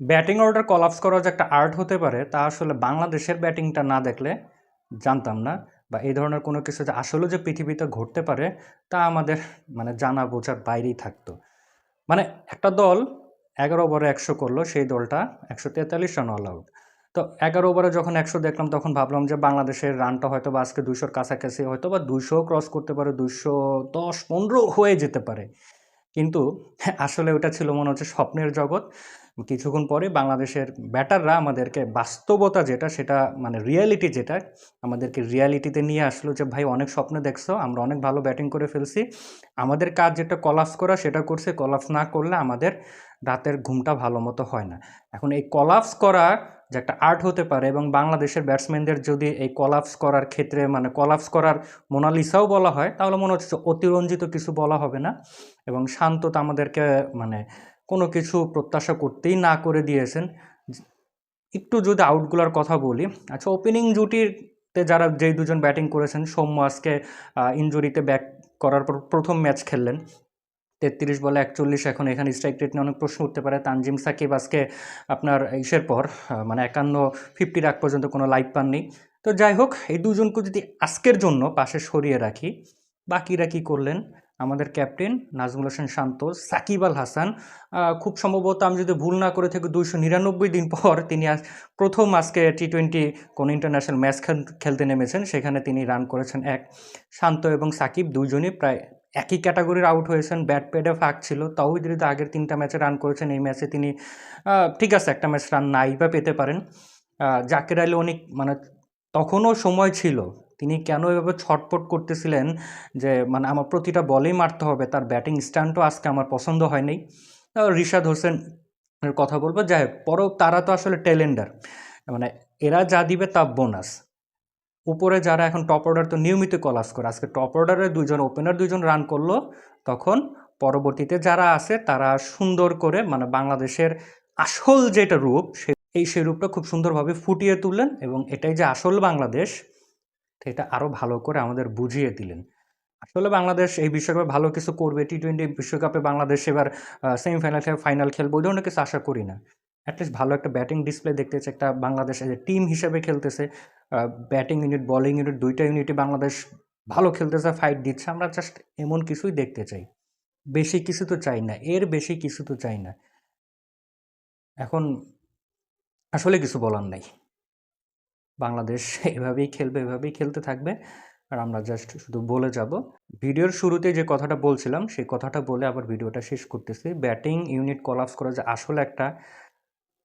Batting order collapse করা যে একটা আর্ট হতে পারে, তা আসলে বাংলাদেশের ব্যাটিংটা না দেখলে জানতাম না বা এই ধরনের কোনো কিছু যে আসলে যে পৃথিবীতে ঘটতে পারে, তা আমাদের মানে জানা বোঝার বাইরেই থাকতো। মানে একটা দল এগারো ওভারে একশো করল, সেই দলটা একশো তেতাল্লিশ রান অল আউট তো এগারো ওভারে যখন একশো দেখলাম, তখন ভাবলাম যে বাংলাদেশের রানটা হয়তো বা আজকে দুইশোর কাছাকাছি, হয়তো বা দুশো ক্রস করতে পারে দুশো দশ, পনেরো হয়ে যেতে পারে। কিন্তু আসলে ওটা ছিল মনে হচ্ছে স্বপ্নের জগৎ। কিছুক্ষণ পরে বাংলাদেশের ব্যাটাররা আমাদেরকে বাস্তবতা যেটা, সেটা মানে রিয়ালিটি যেটা, আমাদেরকে রিয়ালিটিতে নিয়ে আসলো যে, ভাই, অনেক স্বপ্ন দেখছ, আমরা অনেক ভালো ব্যাটিং করে ফেলছি। আমাদের কাজ যেটা কলাপস করা, সেটা করছে কলাপস না করলে আমাদের রাতের ঘুমটা ভালো মতো হয় না। এখন এই কলাপস করা যে একটা আর্ট হতে পারে এবং বাংলাদেশের ব্যাটসম্যানদের যদি এই কলাপস করার ক্ষেত্রে মানে কলাপস করার মোনালিসাও বলা হয়, তাহলে মনে হচ্ছে অতিরঞ্জিত কিছু বলা হবে না। এবং শান্ত আমাদেরকে মানে কোনো কিছু প্রত্যাশা করতেই না করে দিয়েছেন। একটু যদি আউটগুলোর কথা বলি আচ্ছা ওপেনিং জুটিতে যারা যেই দুজন ব্যাটিং করেছেন, সৌম্য আজকে ইঞ্জুরিতে ব্যাক করার পর প্রথম ম্যাচ খেললেন। তেত্রিশ বলে একচল্লিশ, এখন এখানে স্ট্রাইক রেট নিয়ে অনেক প্রশ্ন উঠতে পারে। তানজিম সাকিব আজকে আপনার ইসের পর মানে একান্ন ফিফটি আগ পর্যন্ত কোনো লাইভ পাননি। তো যাই হোক, এই দুজনকে যদি আজকের জন্য পাশে সরিয়ে রাখি, বাকিরা কি করলেন? আমাদের ক্যাপ্টেন নাজমুল হোসেন শান্ত, সাকিব আল হাসান। খুব সম্ভবত আমি যদি ভুল না করে থাকি, দুইশো নিরানব্বই দিন পর তিনি আজ প্রথম আজকে টি টোয়েন্টি কোনো ইন্টারন্যাশনাল ম্যাচ খেলতে নেমেছেন, সেখানে তিনি রান করেছেন এক। শান্ত এবং সাকিব দুইজনই প্রায় একই ক্যাটাগরির আউট হয়েছেন ব্যাট প্যাডে ফাঁক ছিল। তাও যদি আগের তিনটা ম্যাচে রান করেছেন, এই ম্যাচে তিনি ঠিক আছে, একটা ম্যাচ রান নাই বা পেতে পারেন। জাকির আলী অনেক মানে তখনও সময় ছিল তিনি কেন এভাবে ছটপট করতেছিলেন যে মানে আমার প্রতিটা বলেই মারতে হবে, তার ব্যাটিং স্ট্যান্ডও আজকে আমার পছন্দ হয়নি। রিশাদ হোসেন এর কথা বলব, যাই হোক, পরেও তারা তো আসলে টেলেন্ডার মানে এরা যা দিবে তা বোনাস। উপরে যারা এখন টপ অর্ডার তো নিয়মিত কলাস করে, আজকে টপ অর্ডারে দুজন ওপেনার দুজন রান করল, তখন পরবর্তীতে যারা আছে তারা সুন্দর করে মানে বাংলাদেশের আসল যেটা রূপ, সে, এই সেই রূপটা খুব সুন্দরভাবে ফুটিয়ে তুললেন এবং এটাই যে আসল বাংলাদেশ সেটা আরও ভালো করে আমাদের বুঝিয়ে দিলেন। আসলে বাংলাদেশ এই বিশ্বকাপে ভালো কিছু করবে টি টোয়েন্টি বিশ্বকাপে বাংলাদেশ এবার সেমিফাইনাল খেলে ফাইনাল খেলবে, ওই ধরনের কিছু আশা করি না। অ্যাটলিস্ট ভালো একটা ব্যাটিং ডিসপ্লে দেখতেছে একটা বাংলাদেশ টিম হিসেবে খেলতেছে। ব্যাটিং ইউনিট বলিং ইউনিট দুইটা ইউনিটই বাংলাদেশ ভালো খেলতেছে ফাইট দিচ্ছে। আমরা জাস্ট এমন কিছুই দেখতে চাই। বেশি কিছু তো চাই না, এর বেশি কিছু তো চাই না। এখন আসলে কিছু বলার নাই। বাংলাদেশ এভাবেই খেলবে, এভাবেই খেলতে থাকবে। আর আমরা জাস্ট শুধু বলে যাব। ভিডিওর শুরুতে যে কথাটা বলছিলাম, সেই কথাটা বলে আবার ভিডিওটা শেষ করতেছি। ব্যাটিং ইউনিট কলাপস করা যে আসলে একটা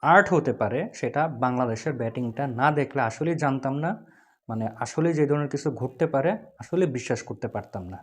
আর্ট হতে পারে, সেটা বাংলাদেশের ব্যাটিংটা না দেখলে আসলেই জানতাম না। মানে আসলে যে ধরনের কিছু ঘটতে পারে আসলে বিশ্বাস করতে পারতাম না।